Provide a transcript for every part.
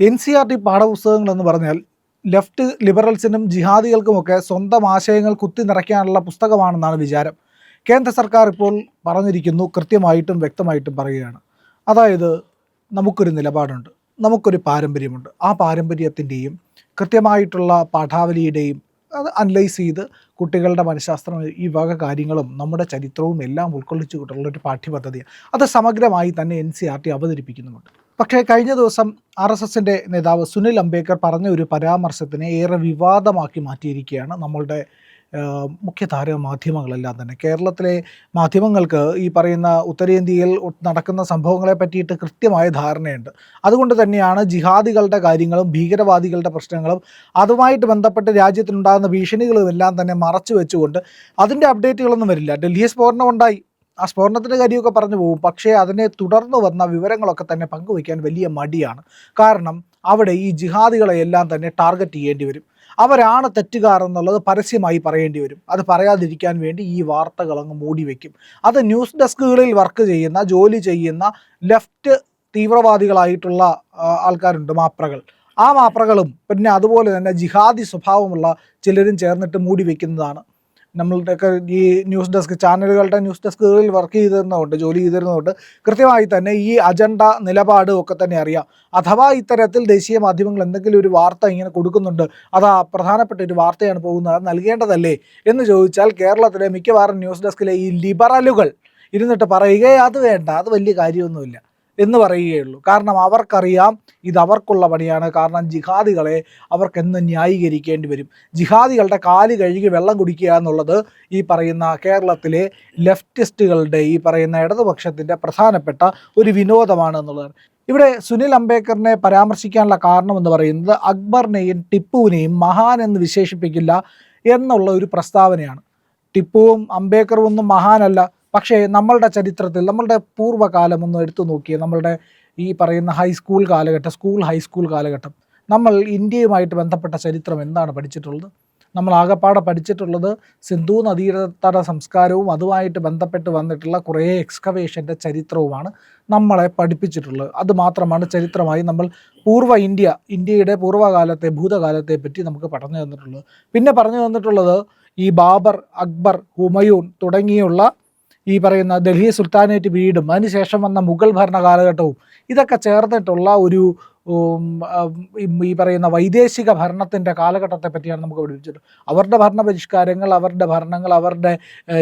N C R T പാഠപുസ്തകങ്ങൾ എന്ന് പറഞ്ഞാൽ ലെഫ്റ്റ് ലിബറൽസിനും ജിഹാദികൾക്കുമൊക്കെ സ്വന്തം ആശയങ്ങൾ കുത്തി നിറയ്ക്കാനുള്ള പുസ്തകമാണെന്നാണ് വിചാരം. കേന്ദ്ര സർക്കാർ ഇപ്പോൾ പറഞ്ഞിരിക്കുന്നു കൃത്യമായിട്ടും വ്യക്തമായിട്ടും പറയുകയാണ്. അതായത് നമുക്കൊരു നിലപാടുണ്ട് നമുക്കൊരു പാരമ്പര്യമുണ്ട്. ആ പാരമ്പര്യത്തിന്റെയും കൃത്യമായിട്ടുള്ള പാഠാവലിയുടെയും അത് അനലൈസ് ചെയ്ത് കുട്ടികളുടെ മനഃശാസ്ത്രം ഈ വക കാര്യങ്ങളും നമ്മുടെ ചരിത്രവും എല്ലാം ഉൾക്കൊള്ളിച്ചുകൊണ്ടുള്ള ഒരു പാഠ്യപദ്ധതിയാണ്. അത് സമഗ്രമായി തന്നെ എൻ സി ആർ ടി അവതരിപ്പിക്കുന്നുമുണ്ട്. പക്ഷേ കഴിഞ്ഞ ദിവസം ആർ എസ് എസിന്റെ നേതാവ് സുനിൽ അംബേദ്കർ പറഞ്ഞ ഒരു പരാമർശത്തിനെ ഏറെ വിവാദമാക്കി മാറ്റിയിരിക്കുകയാണ് നമ്മളുടെ മുഖ്യധാര മാധ്യമങ്ങളെല്ലാം തന്നെ. കേരളത്തിലെ മാധ്യമങ്ങൾക്ക് ഈ പറയുന്ന ഉത്തരേന്ത്യയിൽ നടക്കുന്ന സംഭവങ്ങളെ പറ്റിയിട്ട് കൃത്യമായ ധാരണയുണ്ട്. അതുകൊണ്ട് തന്നെയാണ് ജിഹാദികളുടെ കാര്യങ്ങളും ഭീകരവാദികളുടെ പ്രശ്നങ്ങളും അതുമായിട്ട് ബന്ധപ്പെട്ട് രാജ്യത്തിനുണ്ടാകുന്ന ഭീഷണികളും എല്ലാം തന്നെ മറച്ചു വെച്ചുകൊണ്ട് അതിന്റെ അപ്ഡേറ്റുകളൊന്നും വരില്ല. ഡൽഹി സ്ഫോടനം ഉണ്ടായി ആ സ്ഫോടനത്തിന്റെ കാര്യമൊക്കെ പറഞ്ഞു പോകും. പക്ഷേ അതിനെ തുടർന്ന് വന്ന വിവരങ്ങളൊക്കെ തന്നെ പങ്കുവയ്ക്കാൻ വലിയ മടിയാണ്. കാരണം അവിടെ ഈ ജിഹാദികളെ എല്ലാം തന്നെ ടാർഗറ്റ് ചെയ്യേണ്ടി വരും. അവരാണ് തെറ്റുകാർ എന്നുള്ളത് പരസ്യമായി പറയേണ്ടി വരും. അത് പറയാതിരിക്കാൻ വേണ്ടി ഈ വാർത്തകൾ അങ്ങ് മൂടി വയ്ക്കും അത് ന്യൂസ് ഡെസ്കുകളിൽ വർക്ക് ചെയ്യുന്ന ജോലി ചെയ്യുന്ന ലെഫ്റ്റ് തീവ്രവാദികളായിട്ടുള്ള ആൾക്കാരുണ്ട് മാപ്രകൾ. ആ മാപ്രകളും പിന്നെ അതുപോലെ തന്നെ ജിഹാദി സ്വഭാവമുള്ള ചിലരും ചേർന്നിട്ട് മൂടി വയ്ക്കുന്നതാണ് നമ്മളുടെയൊക്കെ ഈ ന്യൂസ് ഡെസ്ക് ചാനലുകളുടെ ന്യൂസ് ഡെസ്കുകളിൽ വർക്ക് ചെയ്തിരുന്നതുകൊണ്ട് ജോലി ചെയ്തിരുന്നതുകൊണ്ട് കൃത്യമായി തന്നെ ഈ അജണ്ട നിലപാട് ഒക്കെ തന്നെ അറിയാം. അഥവാ ഇത്തരത്തിൽ ദേശീയ മാധ്യമങ്ങൾ എന്തെങ്കിലും ഒരു വാർത്ത ഇങ്ങനെ കൊടുക്കുന്നുണ്ട് അതാ പ്രധാനപ്പെട്ട ഒരു വാർത്തയാണ് പോകുന്നത് നൽകേണ്ടതല്ലേ എന്ന് ചോദിച്ചാൽ കേരളത്തിലെ മിക്കവാറും ന്യൂസ് ഡെസ്കിലെ ഈ ലിബറലുകൾ ഇരുന്നിട്ട് പറയുകയെ അത് വേണ്ട അത് വലിയ കാര്യമൊന്നുമില്ല. എന്ന് പറയുകയുള്ളൂ. കാരണം അവർക്കറിയാം ഇത് അവർക്കുള്ള പണിയാണ്. കാരണം ജിഹാദികളെ അവർക്കെന്ന് ന്യായീകരിക്കേണ്ടി വരും. ജിഹാദികളുടെ കാൽ കഴുകി വെള്ളം കുടിക്കുക എന്നുള്ളത് ഈ പറയുന്ന കേരളത്തിലെ ലെഫ്റ്റിസ്റ്റുകളുടെ ഈ പറയുന്ന ഇടതുപക്ഷത്തിന്റെ പ്രധാനപ്പെട്ട ഒരു വിനോദമാണ് എന്നുള്ളത്. ഇവിടെ സുനിൽ അംബേദ്കറിനെ പരാമർശിക്കാനുള്ള കാരണം എന്ന് പറയുന്നത് അക്ബറിനെയും ടിപ്പുവിനെയും മഹാൻ എന്ന് വിശേഷിപ്പിക്കില്ല എന്നുള്ള ഒരു പ്രസ്താവനയാണ്. ടിപ്പുവും അംബേദ്കറും ഒന്നും മഹാനല്ല. പക്ഷേ നമ്മളുടെ ചരിത്രത്തിൽ നമ്മളുടെ പൂർവകാലം ഒന്ന് എടുത്തു നോക്കിയേ നമ്മളുടെ ഈ പറയുന്ന ഹൈസ്കൂൾ കാലഘട്ടം സ്കൂൾ ഹൈസ്കൂൾ കാലഘട്ടം. നമ്മൾ ഇന്ത്യയുമായിട്ട് ബന്ധപ്പെട്ട ചരിത്രം എന്താണ് പഠിച്ചിട്ടുള്ളത്? നമ്മൾ ആകെപ്പാടെ പഠിച്ചിട്ടുള്ളത് സിന്ധു നദീതട സംസ്കാരവും അതുമായിട്ട് ബന്ധപ്പെട്ട് വന്നിട്ടുള്ള കുറേ എക്സ്കവേഷന്റെ ചരിത്രവുമാണ് നമ്മളെ പഠിപ്പിച്ചിട്ടുള്ളത്. അത് മാത്രമാണ് ചരിത്രമായി നമ്മൾ പൂർവ ഇന്ത്യ ഇന്ത്യയുടെ പൂർവകാലത്തെ ഭൂതകാലത്തെ പറ്റി നമുക്ക് പറഞ്ഞു തന്നിട്ടുള്ളത്. പിന്നെ പറഞ്ഞു തന്നിട്ടുള്ളത് ഈ ബാബർ അക്ബർ ഹുമയൂൺ തുടങ്ങിയുള്ള ഈ പറയുന്ന ഡൽഹി സുൽത്താനേറ്റ് വീടും അതിനുശേഷം വന്ന മുഗൾ ഭരണകാലഘട്ടവും ഇതൊക്കെ ചേർന്നിട്ടുള്ള ഒരു ഈ പറയുന്ന വൈദേശിക ഭരണത്തിന്റെ കാലഘട്ടത്തെ പറ്റിയാണ് നമുക്ക് പഠിപ്പിച്ചത് അവരുടെ ഭരണ പരിഷ്കാരങ്ങൾ അവരുടെ ഭരണങ്ങൾ അവരുടെ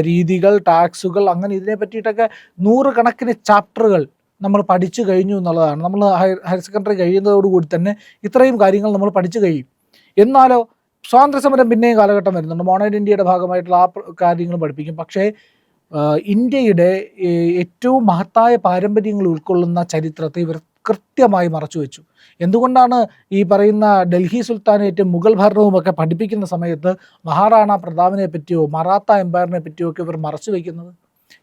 രീതികൾ ടാക്സുകൾ അങ്ങനെ ഇതിനെ പറ്റിയിട്ടൊക്കെ നൂറുകണക്കിന് ചാപ്റ്ററുകൾ നമ്മൾ പഠിച്ചു കഴിഞ്ഞു എന്നുള്ളതാണ്. നമ്മൾ ഹയർ സെക്കൻഡറി കഴിയുന്നതോടുകൂടി തന്നെ ഇത്രയും കാര്യങ്ങൾ നമ്മൾ പഠിച്ചു കഴിയും. എന്നാലോ സ്വാതന്ത്ര്യ സമരം പിന്നെയും കാലഘട്ടം വരുന്നുണ്ട്. മോണേഡ് ഇന്ത്യയുടെ ഭാഗമായിട്ടുള്ള ആ കാര്യങ്ങൾ പഠിപ്പിക്കും. പക്ഷേ ഇന്ത്യയുടെ ഏറ്റവും മഹത്തായ പാരമ്പര്യങ്ങൾ ഉൾക്കൊള്ളുന്ന ചരിത്രത്തെ ഇവർ കൃത്യമായി മറച്ചു വെച്ചു. എന്തുകൊണ്ടാണ് ഈ പറയുന്ന ഡൽഹി സുൽത്താനേറ്റും മുഗൾ ഭരണവും ഒക്കെ പഠിപ്പിക്കുന്ന സമയത്ത് മഹാറാണ പ്രതാപിനെ പറ്റിയോ മറാത്ത എംപയറിനെ പറ്റിയോ ഒക്കെ ഇവർ മറച്ചു വയ്ക്കുന്നത്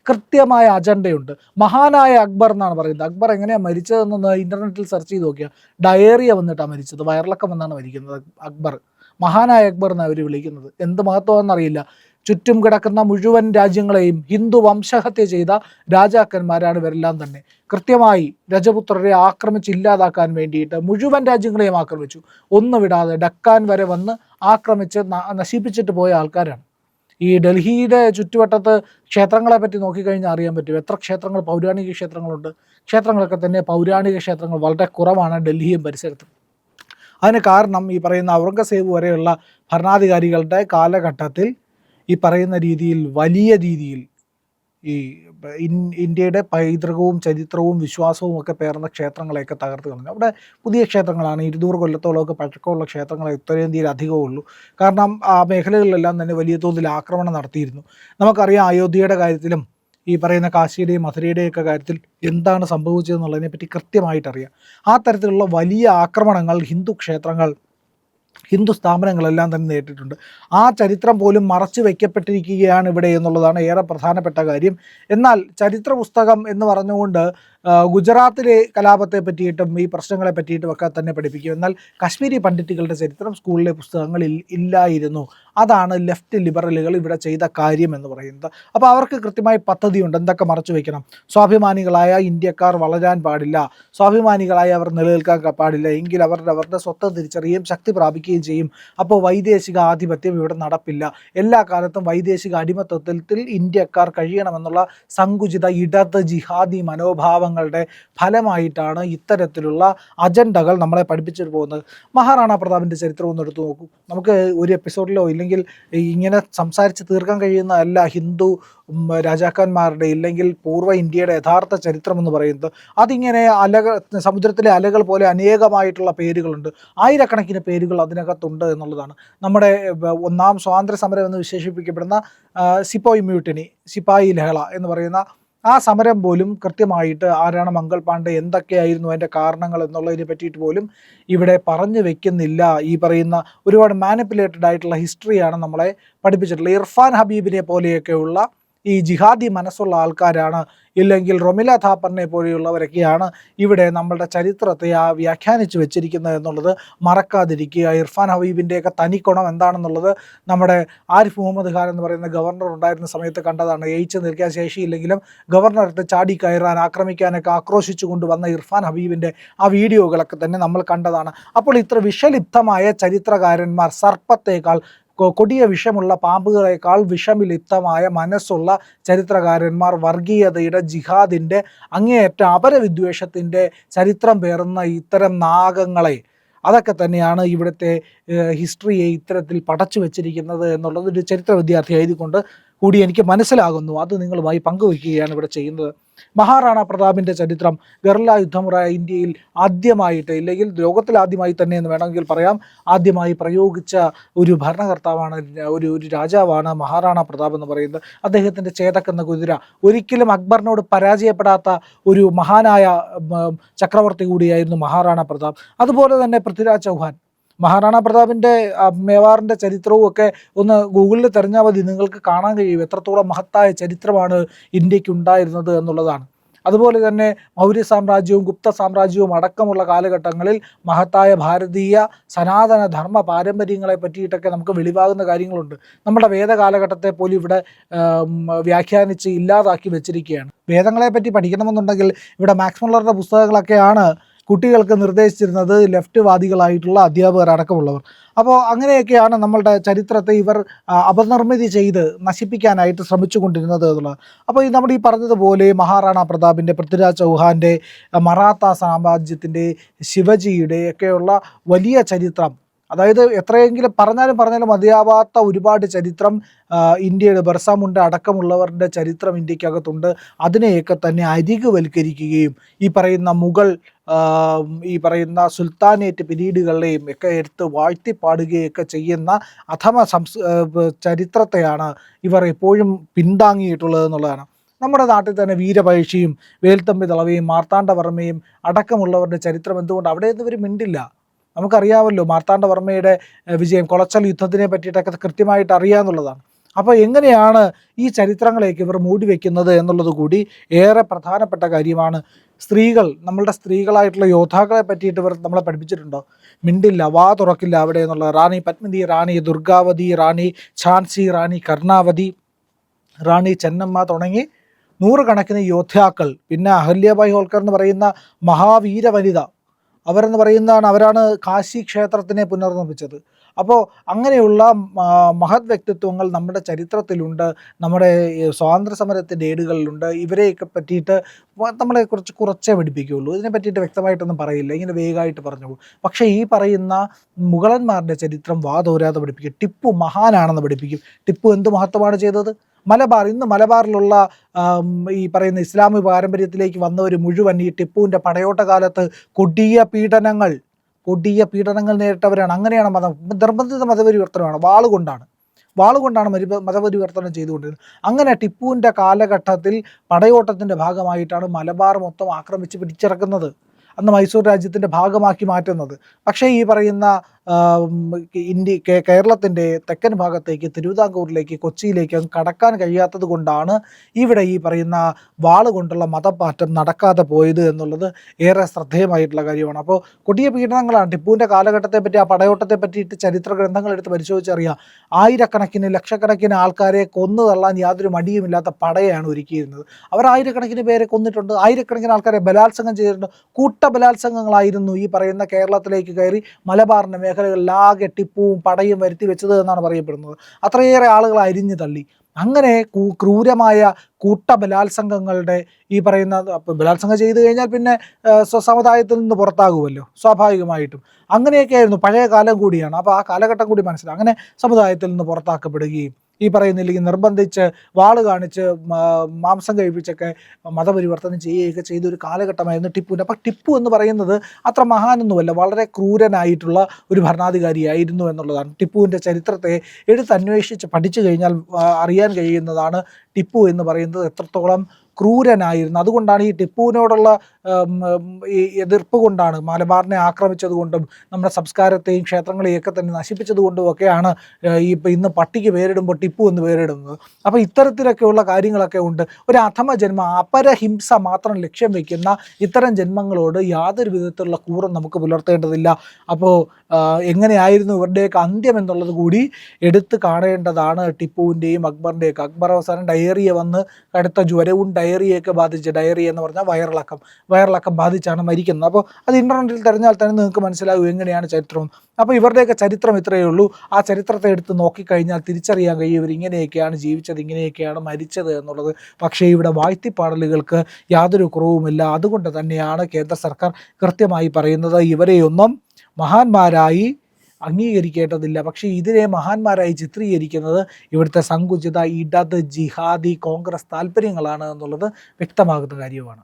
കൃത്യമായ അജണ്ടയുണ്ട്. മഹാനായ അക്ബർ എന്നാണ് പറയുന്നത്. അക്ബർ എങ്ങനെയാണ് മരിച്ചതെന്ന് ഇന്റർനെറ്റിൽ സെർച്ച് ചെയ്ത് നോക്കിയാൽ ഡയേറിയ വന്നിട്ടാണ് മരിച്ചത്. വയറിളക്കം വന്നാണ് മരിക്കുന്നത് അക്ബർ. മഹാനായ അക്ബർ എന്നാണ് അവർ വിളിക്കുന്നത്. എന്ത് മഹത്വമെന്നറിയില്ല ചുറ്റും കിടക്കുന്ന മുഴുവൻ രാജ്യങ്ങളെയും ഹിന്ദു വംശഹത്യ ചെയ്ത രാജാക്കന്മാരാണ് ഇവരെല്ലാം തന്നെ. കൃത്യമായി രജപുത്രരെ ആക്രമിച്ച് ഇല്ലാതാക്കാൻ വേണ്ടിയിട്ട് മുഴുവൻ രാജ്യങ്ങളെയും ആക്രമിച്ചു. ഒന്ന് വിടാതെ ഡക്കാൻ വരെ വന്ന് ആക്രമിച്ച് നശിപ്പിച്ചിട്ട് പോയ ആൾക്കാരാണ്. ഈ ഡൽഹിയുടെ ചുറ്റുവട്ടത്ത് ക്ഷേത്രങ്ങളെ പറ്റി നോക്കിക്കഴിഞ്ഞാൽ അറിയാൻ പറ്റും. എത്ര ക്ഷേത്രങ്ങൾ പൗരാണിക ക്ഷേത്രങ്ങളുണ്ട്. ക്ഷേത്രങ്ങളൊക്കെ തന്നെ പൗരാണിക ക്ഷേത്രങ്ങൾ വളരെ കുറവാണ് ഡൽഹിയും പരിസരത്തും. അതിന് കാരണം ഈ പറയുന്ന ഔറംഗസേബ് വരെയുള്ള ഭരണാധികാരികളുടെ കാലഘട്ടത്തിൽ ഈ പറയുന്ന രീതിയിൽ വലിയ രീതിയിൽ ഈ ഇന്ത്യയുടെ പൈതൃകവും ചരിത്രവും വിശ്വാസവും ഒക്കെ പേർന്ന ക്ഷേത്രങ്ങളെയൊക്കെ തകർത്ത് കളഞ്ഞു. അവിടെ പുതിയ ക്ഷേത്രങ്ങളാണ്. ഇരുന്നൂറ് കൊല്ലത്തോളമൊക്കെ പഴക്കമുള്ള ക്ഷേത്രങ്ങളെ ഉത്തരേന്ത്യയിൽ അധികമേ ഉള്ളൂ. കാരണം ആ മേഖലകളിലെല്ലാം തന്നെ വലിയ തോതിൽ ആക്രമണം നടത്തിയിരുന്നു. നമുക്കറിയാം അയോധ്യയുടെ കാര്യത്തിലും ഈ പറയുന്ന കാശിയുടെയും മധുരയുടെയും ഒക്കെ കാര്യത്തിൽ എന്താണ് സംഭവിച്ചതെന്നുള്ളതിനെ പറ്റി കൃത്യമായിട്ട് അറിയാം ആ തരത്തിലുള്ള വലിയ ആക്രമണങ്ങൾ ഹിന്ദു ക്ഷേത്രങ്ങൾ ഹിന്ദു സ്ഥാപനങ്ങളെല്ലാം തന്നെ നേരിട്ടിട്ടുണ്ട്. ആ ചരിത്രം പോലും മറച്ചു വയ്ക്കപ്പെട്ടിരിക്കുകയാണ് ഇവിടെ എന്നുള്ളതാണ് ഏറെ പ്രധാനപ്പെട്ട കാര്യം. എന്നാൽ ചരിത്ര പുസ്തകം എന്ന് പറഞ്ഞുകൊണ്ട് ഗുജറാത്തിലെ കലാപത്തെ പറ്റിയിട്ടും ഈ പ്രശ്നങ്ങളെ പറ്റിയിട്ടും ഒക്കെ തന്നെ പഠിപ്പിക്കും. എന്നാൽ കാശ്മീരി പണ്ഡിറ്റുകളുടെ ചരിത്രം സ്കൂളിലെ പുസ്തകങ്ങളിൽ ഇല്ലായിരുന്നു. അതാണ് ലെഫ്റ്റ് ലിബറലുകൾ ഇവിടെ ചെയ്ത കാര്യം എന്ന് പറയുന്നത്. അപ്പോൾ അവർക്ക് കൃത്യമായി പദ്ധതിയുണ്ട്. എന്തൊക്കെ മറച്ചു വെക്കണം? സ്വാഭിമാനികളായ ഇന്ത്യക്കാർ വളരാൻ പാടില്ല. സ്വാഭിമാനികളായ അവർ നിലനിൽക്കാൻ പാടില്ല. എങ്കിൽ അവരുടെ അവരുടെ സ്വത്ത് തിരിച്ചറിയുകയും ശക്തി പ്രാപിക്കുകയും ചെയ്യും. അപ്പോൾ വൈദേശിക ആധിപത്യം ഇവിടെ നടപ്പില്ല. എല്ലാ കാലത്തും വൈദേശിക അടിമത്തത്തിൽ ഇന്ത്യക്കാർ കഴിയണമെന്നുള്ള സങ്കുചിത ഇടത് ജിഹാദി മനോഭാവങ്ങളുടെ ഫലമായിട്ടാണ് ഇത്തരത്തിലുള്ള അജണ്ടകൾ നമ്മളെ പഠിപ്പിച്ചിട്ട് പോകുന്നത്. മഹാറാണ പ്രതാപിന്റെ ചരിത്രം ഒന്ന് എടുത്തു നോക്കൂ. നമുക്ക് ഒരു എപ്പിസോഡിലോ ഇല്ലെങ്കിൽ ഇങ്ങനെ സംസാരിച്ച് തീർക്കാൻ കഴിയുന്ന എല്ലാ ഹിന്ദു രാജാക്കന്മാരുടെ ഇല്ലെങ്കിൽ പൂർവ ഇന്ത്യയുടെ യഥാർത്ഥ ചരിത്രം എന്ന് പറയുന്നത്. അതിങ്ങനെ അലകൾ സമുദ്രത്തിലെ അലകൾ പോലെ അനേകമായിട്ടുള്ള പേരുകളുണ്ട്. ആയിരക്കണക്കിന് പേരുകൾ അതിനകത്തുണ്ട് എന്നുള്ളതാണ്. നമ്മുടെ ഒന്നാം സ്വാതന്ത്ര്യ സമരം എന്ന് വിശേഷിപ്പിക്കപ്പെടുന്ന സിപ്പോയ് മ്യൂട്ടിനി സിപ്പായി ലഹള എന്ന് പറയുന്ന ആ സമരം പോലും കൃത്യമായിട്ട് ആരാണ് മംഗൾ പാണ്ഡെ എന്തൊക്കെയായിരുന്നു അതിന്റെ കാരണങ്ങൾ എന്നുള്ളതിനെ പറ്റിയിട്ട് പോലും ഇവിടെ പറഞ്ഞു വെക്കുന്നില്ല. ഈ പറയുന്ന ഒരുപാട് മാനിപ്പുലേറ്റഡ് ആയിട്ടുള്ള ഹിസ്റ്ററിയാണ് നമ്മളെ പഠിപ്പിച്ചിട്ടുള്ളത്. ഇർഫാൻ ഹബീബിനെ പോലെയൊക്കെയുള്ള ഈ ജിഹാദി മനസ്സുള്ള ആൾക്കാരാണ്. ഇല്ലെങ്കിൽ റൊമില ഥാപ്പറിനെ പോലെയുള്ളവരൊക്കെയാണ് ഇവിടെ നമ്മളുടെ ചരിത്രത്തെ ആ വ്യാഖ്യാനിച്ച് വെച്ചിരിക്കുന്നത് എന്നുള്ളത് മറക്കാതിരിക്കുക. ഇർഫാൻ ഹബീബിന്റെയൊക്കെ തനിക്കുണം എന്താണെന്നുള്ളത് നമ്മുടെ ആരിഫ് മുഹമ്മദ് ഖാൻ എന്ന് പറയുന്ന ഗവർണർ ഉണ്ടായിരുന്ന സമയത്ത് കണ്ടതാണ്. ജയിച്ച് നിൽക്കാൻ ശേഷിയില്ലെങ്കിലും ഗവർണർക്ക് ചാടി കയറാൻ ആക്രമിക്കാനൊക്കെ ആക്രോശിച്ചു കൊണ്ടുവന്ന ഇർഫാൻ ഹബീബിന്റെ ആ വീഡിയോകളൊക്കെ തന്നെ നമ്മൾ കണ്ടതാണ്. അപ്പോൾ ഇത്ര വിഷലിപ്തമായ ചരിത്രകാരന്മാർ സർപ്പത്തേക്കാൾ കൊടിയ വിഷമുള്ള പാമ്പുകളേക്കാൾ വിഷമിലിപ്തമായ മനസ്സുള്ള ചരിത്രകാരന്മാർ വർഗീയതയുടെ ജിഹാദിന്റെ അങ്ങേയറ്റ അപരവിദ്വേഷത്തിന്റെ ചരിത്രം പേറുന്ന ഇത്തരം നാഗങ്ങളെ. അതൊക്കെ തന്നെയാണ് ഇവിടുത്തെ ഹിസ്റ്ററിയെ ഇത്തരത്തിൽ പടച്ചു വെച്ചിരിക്കുന്നത് എന്നുള്ളത് ഒരു ചരിത്ര വിദ്യാർത്ഥി ആയതുകൊണ്ട് കൂടി എനിക്ക് മനസ്സിലാകുന്നു. അത് നിങ്ങളുമായി പങ്കുവയ്ക്കുകയാണ് ഇവിടെ ചെയ്യുന്നത്. മഹാറാണ പ്രതാപിന്റെ ചരിത്രം ഗർല യുദ്ധമുറ ഇന്ത്യയിൽ ആദ്യമായിട്ട് ഇല്ലെങ്കിൽ ലോകത്തിൽ ആദ്യമായി തന്നെ എന്ന് വേണമെങ്കിൽ പറയാം. ആദ്യമായി പ്രയോഗിച്ച ഒരു ഭരണകർത്താവാണ് ഒരു ഒരു രാജാവാണ് മഹാറാണ പ്രതാപ് എന്ന് പറയുന്നത്. അദ്ദേഹത്തിന്റെ ചേതക്കെന്ന കുതിര ഒരിക്കലും അക്ബറിനോട് പരാജയപ്പെടാത്ത ഒരു മഹാനായ ചക്രവർത്തി കൂടിയായിരുന്നു മഹാറാണ പ്രതാപ്. അതുപോലെ തന്നെ പൃഥ്വിരാജ് ചൗഹാൻ. മഹാറാണ പ്രതാപിന്റെ മേവാറിന്റെ ചരിത്രവും ഒക്കെ ഒന്ന് ഗൂഗിളിൽ തെരഞ്ഞാൽ മതി. നിങ്ങൾക്ക് കാണാൻ കഴിയും എത്രത്തോളം മഹത്തായ ചരിത്രമാണ് ഇന്ത്യയ്ക്ക് ഉണ്ടായിരുന്നത് എന്നുള്ളതാണ്. അതുപോലെ തന്നെ മൗര്യ സാമ്രാജ്യവും ഗുപ്ത സാമ്രാജ്യവും അടക്കമുള്ള കാലഘട്ടങ്ങളിൽ മഹത്തായ ഭാരതീയ സനാതന ധർമ്മ പാരമ്പര്യങ്ങളെ പറ്റിയിട്ടൊക്കെ നമുക്ക് വെളിവാകുന്ന കാര്യങ്ങളുണ്ട്. നമ്മുടെ വേദകാലഘട്ടത്തെ പോലും ഇവിടെ വ്യാഖ്യാനിച്ച് ഇല്ലാതാക്കി വെച്ചിരിക്കുകയാണ്. വേദങ്ങളെ പറ്റി പഠിക്കണമെന്നുണ്ടെങ്കിൽ ഇവിടെ മാക്സ് മുള്ളറുടെ പുസ്തകങ്ങളൊക്കെയാണ് കുട്ടികൾക്ക് നിർദ്ദേശിച്ചിരുന്നത് ലെഫ്റ്റ് വാദികളായിട്ടുള്ള അധ്യാപകർ അടക്കമുള്ളവർ. അപ്പോൾ അങ്ങനെയൊക്കെയാണ് നമ്മളുടെ ചരിത്രത്തെ ഇവർ അപനിർമ്മിതി ചെയ്ത് നശിപ്പിക്കാനായിട്ട് ശ്രമിച്ചുകൊണ്ടിരുന്നത് എന്നുള്ളത്. അപ്പോൾ ഈ നമ്മുടെ ഈ പറഞ്ഞതുപോലെ മഹാറാണ പ്രതാപിന്റെ പൃഥ്വിരാജ് ചൗഹാന്റെ മറാത്ത സാമ്രാജ്യത്തിന്റെ ശിവജിയുടെ ഒക്കെയുള്ള വലിയ ചരിത്രം അതായത് എത്രയെങ്കിലും പറഞ്ഞാലും പറഞ്ഞാലും മതിയാവാത്ത ഒരുപാട് ചരിത്രം ഇന്ത്യയുടെ ബർസാമുണ്ട് അടക്കമുള്ളവരുടെ ചരിത്രം ഇന്ത്യക്കകത്തുണ്ട്. അതിനെയൊക്കെ തന്നെ അരികുവൽക്കരിക്കുകയും ഈ പറയുന്ന മുഗൾ ഈ പറയുന്ന സുൽത്താനേറ്റ് പിരീഡുകളെയും ഒക്കെ എടുത്ത് വാഴ്ത്തിപ്പാടുകയൊക്കെ ചെയ്യുന്ന അഥമ സംസ് ചരിത്രത്തെയാണ് ഇവർ എപ്പോഴും പിന്താങ്ങിയിട്ടുള്ളത് എന്നുള്ളതാണ്. നമ്മുടെ നാട്ടിൽ തന്നെ വീരപയക്ഷിയും വേൽത്തമ്പി തളവയും മാർത്താണ്ഡവർമ്മയും അടക്കമുള്ളവരുടെ ചരിത്രം എന്തുകൊണ്ട് അവിടെ ഇവർ മിണ്ടില്ല? നമുക്കറിയാമല്ലോ മാർത്താണ്ഡവർമ്മയുടെ വിജയം കൊളച്ചൽ യുദ്ധത്തിനെ പറ്റിയിട്ടൊക്കെ കൃത്യമായിട്ട് അറിയാമെന്നുള്ളതാണ് അപ്പോൾ എങ്ങനെയാണ് ഈ ചരിത്രങ്ങളേക്ക് ഇവർ മൂടി വയ്ക്കുന്നത് എന്നുള്ളത് കൂടി ഏറെ പ്രധാനപ്പെട്ട കാര്യമാണ്. സ്ത്രീകൾ നമ്മളുടെ സ്ത്രീകളായിട്ടുള്ള യോദ്ധാക്കളെ പറ്റിയിട്ട് ഇവർ നമ്മളെ പഠിപ്പിച്ചിട്ടുണ്ടോ? മിണ്ടില്ല വാ തുറക്കില്ല അവിടെ എന്നുള്ള റാണി പത്മിനി റാണി ദുർഗാവതി റാണി ഝാൻസി റാണി കർണാവതി റാണി ചെന്നമ്മ തുടങ്ങി നൂറുകണക്കിന് യോദ്ധാക്കൾ പിന്നെ അഹല്യബായ് ഹോൾക്കർ എന്ന് പറയുന്ന മഹാവീര വനിത അവരെന്ന് പറയുന്നതാണ് അവരാണ് കാശി ക്ഷേത്രത്തിനെ പുനർനിർമ്മിച്ചത്. അപ്പോൾ അങ്ങനെയുള്ള മഹത് വ്യക്തിത്വങ്ങൾ നമ്മുടെ ചരിത്രത്തിലുണ്ട് നമ്മുടെ സ്വാതന്ത്ര്യ സമരത്തിന്റെ ഏടുകളിലുണ്ട്. ഇവരെയൊക്കെ പറ്റിയിട്ട് നമ്മളെ കുറച്ച് കുറച്ചേ പഠിപ്പിക്കുകയുള്ളൂ. ഇതിനെ പറ്റിയിട്ട് വ്യക്തമായിട്ടൊന്നും പറയില്ല. ഇങ്ങനെ വേഗമായിട്ട് പറഞ്ഞു പോകും. പക്ഷേ ഈ പറയുന്ന മുഗളന്മാരുടെ ചരിത്രം വാതോരാതെ പഠിപ്പിക്കും. ടിപ്പു മഹാനാണെന്ന് പഠിപ്പിക്കും. ടിപ്പു എന്ത് മഹത്വമാണ് ചെയ്തത്? മലബാർ ഇന്ന് മലബാറിലുള്ള ഈ പറയുന്ന ഇസ്ലാമിക പാരമ്പര്യത്തിലേക്ക് വന്ന ഒരു മുഴുവൻ ഈ ടിപ്പുവിന്റെ പടയോട്ട കാലത്ത് കൊടിയ പീഡനങ്ങൾ കൊടിയ പീഡനങ്ങൾ നേരിട്ടവരാണ്. അങ്ങനെയാണ് മതം നിർബന്ധിത മതപരിവർത്തനമാണ്. വാളുകൊണ്ടാണ്. വാളുകൊണ്ടാണ് മരി മതപരിവർത്തനം ചെയ്തുകൊണ്ടിരുന്നത്. അങ്ങനെ ടിപ്പുവിന്റെ കാലഘട്ടത്തിൽ പടയോട്ടത്തിന്റെ ഭാഗമായിട്ടാണ് മലബാർ മൊത്തം ആക്രമിച്ച് പിടിച്ചിറക്കുന്നത്. അന്ന് മൈസൂർ രാജ്യത്തിന്റെ ഭാഗമാക്കി മാറ്റുന്നത്. പക്ഷേ ഈ പറയുന്ന ഇന്ത്യ കേരളത്തിന്റെ തെക്കൻ ഭാഗത്തേക്ക് തിരുവിതാംകൂറിലേക്ക് കൊച്ചിയിലേക്ക് കടക്കാൻ കഴിയാത്തത് കൊണ്ടാണ് ഇവിടെ ഈ പറയുന്ന വാൾ കൊണ്ടുള്ള നടക്കാതെ പോയത് എന്നുള്ളത് ഏറെ ശ്രദ്ധേയമായിട്ടുള്ള കാര്യമാണ്. അപ്പോൾ കൊടിയ പീഡനങ്ങളാണ് ടിപ്പുവിന്റെ കാലഘട്ടത്തെ പറ്റി ആ പടയോട്ടത്തെ പറ്റിയിട്ട് ചരിത്ര ഗ്രന്ഥങ്ങൾ എടുത്ത് പരിശോധിച്ചറിയാം. ആയിരക്കണക്കിന് ലക്ഷക്കണക്കിന് ആൾക്കാരെ കൊന്നു തള്ളാൻ യാതൊരു മടിയുമില്ലാത്ത പടയാണ് ഒരുക്കിയിരുന്നത്. അവർ ആയിരക്കണക്കിന് പേരെ കൊന്നിട്ടുണ്ട്. ആയിരക്കണക്കിന് ആൾക്കാരെ ബലാത്സംഗം ചെയ്തിട്ടുണ്ട്. കൂട്ട ബലാത്സംഗങ്ങളായിരുന്നു ഈ പറയുന്ന കേരളത്തിലേക്ക് കയറി മലബാറിന്റെ മേഖലകളിലാകെ ടിപ്പുവും പടയും വരുത്തി വെച്ചത് എന്നാണ് പറയപ്പെടുന്നത്. അത്രയേറെ ആളുകൾ അരിഞ്ഞു തള്ളി. അങ്ങനെ ക്രൂരമായ കൂട്ട ബലാത്സംഗങ്ങളുടെ ഈ പറയുന്ന ബലാത്സംഗം ചെയ്തു കഴിഞ്ഞാൽ പിന്നെ സ്വസമുദായത്തിൽ നിന്ന് പുറത്താകുമല്ലോ സ്വാഭാവികമായിട്ടും. അങ്ങനെയൊക്കെ ആയിരുന്നു പഴയ കാലം കൂടിയാണ്. അപ്പോൾ ആ കാലഘട്ടം കൂടി മനസ്സിലാവും അങ്ങനെ സമുദായത്തിൽ നിന്ന് പുറത്താക്കപ്പെടുകയും ഈ പറയുന്നില്ലെങ്കിൽ നിർബന്ധിച്ച് വാൾ കാണിച്ച് മാംസം കഴിപ്പിച്ചൊക്കെ മതപരിവർത്തനം ചെയ്യുകയൊക്കെ ചെയ്ത ഒരു കാലഘട്ടമായിരുന്നു ടിപ്പുവിന്റെ. അപ്പം ടിപ്പു എന്ന് പറയുന്നത് അത്ര മഹാനൊന്നുമല്ല വളരെ ക്രൂരനായിട്ടുള്ള ഒരു ഭരണാധികാരിയായിരുന്നു എന്നുള്ളതാണ്. ടിപ്പുവിന്റെ ചരിത്രത്തെ എടുത്തന്വേഷിച്ച് പഠിച്ചു കഴിഞ്ഞാൽ അറിയാൻ കഴിയുന്നതാണ് ടിപ്പു എന്ന് പറയുന്നത് എത്രത്തോളം ക്രൂരനായിരുന്നു. അതുകൊണ്ടാണ് ഈ ടിപ്പുവിനോടുള്ള ഈ എതിർപ്പ് കൊണ്ടാണ് മലബാറിനെ ആക്രമിച്ചതുകൊണ്ടും നമ്മുടെ സംസ്കാരത്തെയും ക്ഷേത്രങ്ങളെയൊക്കെ തന്നെ നശിപ്പിച്ചത് കൊണ്ടും ഒക്കെയാണ് ഈ ഇന്ന് പട്ടിക്ക് പേരിടുമ്പോൾ ടിപ്പു എന്ന് പേരിടുന്നത്. അപ്പോൾ ഇത്തരത്തിലൊക്കെയുള്ള കാര്യങ്ങളൊക്കെ ഉണ്ട്. ഒരു അധമ ജന്മ അപരഹിംസ മാത്രം ലക്ഷ്യം വെക്കുന്ന ഇത്തരം ജന്മങ്ങളോട് യാതൊരു വിധത്തിലുള്ള കൂറും നമുക്ക് പുലർത്തേണ്ടതില്ല. അപ്പോൾ എങ്ങനെയായിരുന്നു ഇവരുടെയൊക്കെ അന്ത്യം എന്നുള്ളത് കൂടി എടുത്തു കാണേണ്ടതാണ് ടിപ്പുവിന്റെയും അക്ബറിന്റെയൊക്കെ അക്ബർ അവസാനം ഡയറിയ വന്ന് കടുത്ത ജ്വരവും ഡയറിയൊക്കെ ബാധിച്ച് ഡയറി എന്ന് പറഞ്ഞാൽ വയറിളക്കം വയറിളക്കം ബാധിച്ചാണ് മരിക്കുന്നത്. അപ്പോൾ അത് ഇന്റർനെറ്റിൽ തിരഞ്ഞാൽ തന്നെ നിങ്ങൾക്ക് മനസ്സിലാകും എങ്ങനെയാണ് ചരിത്രം. അപ്പോൾ ഇവരുടെയൊക്കെ ചരിത്രം ഇത്രയേ ഉള്ളൂ. ആ ചരിത്രത്തെ എടുത്ത് നോക്കിക്കഴിഞ്ഞാൽ തിരിച്ചറിയാൻ കഴിയും ഇവർ ഇങ്ങനെയൊക്കെയാണ് ജീവിച്ചത് ഇങ്ങനെയൊക്കെയാണ് മരിച്ചത് എന്നുള്ളത്. പക്ഷേ ഇവിടെ വാഴ്ത്തിപ്പാടലുകൾക്ക് യാതൊരു കുറവുമില്ല. അതുകൊണ്ട് തന്നെയാണ് കേന്ദ്ര സർക്കാർ കൃത്യമായി പറയുന്നത് ഇവരെയൊന്നും മഹാന്മാരായി അംഗീകരിക്കേണ്ടതില്ല. പക്ഷേ ഇതിനെ മഹാന്മാരായി ചിത്രീകരിക്കുന്നത് ഇവിടുത്തെ സങ്കുചിത ഇടത് ജിഹാദി കോൺഗ്രസ് താല്പര്യങ്ങളാണ് എന്നുള്ളത് വ്യക്തമാകുന്ന കാര്യമാണ്.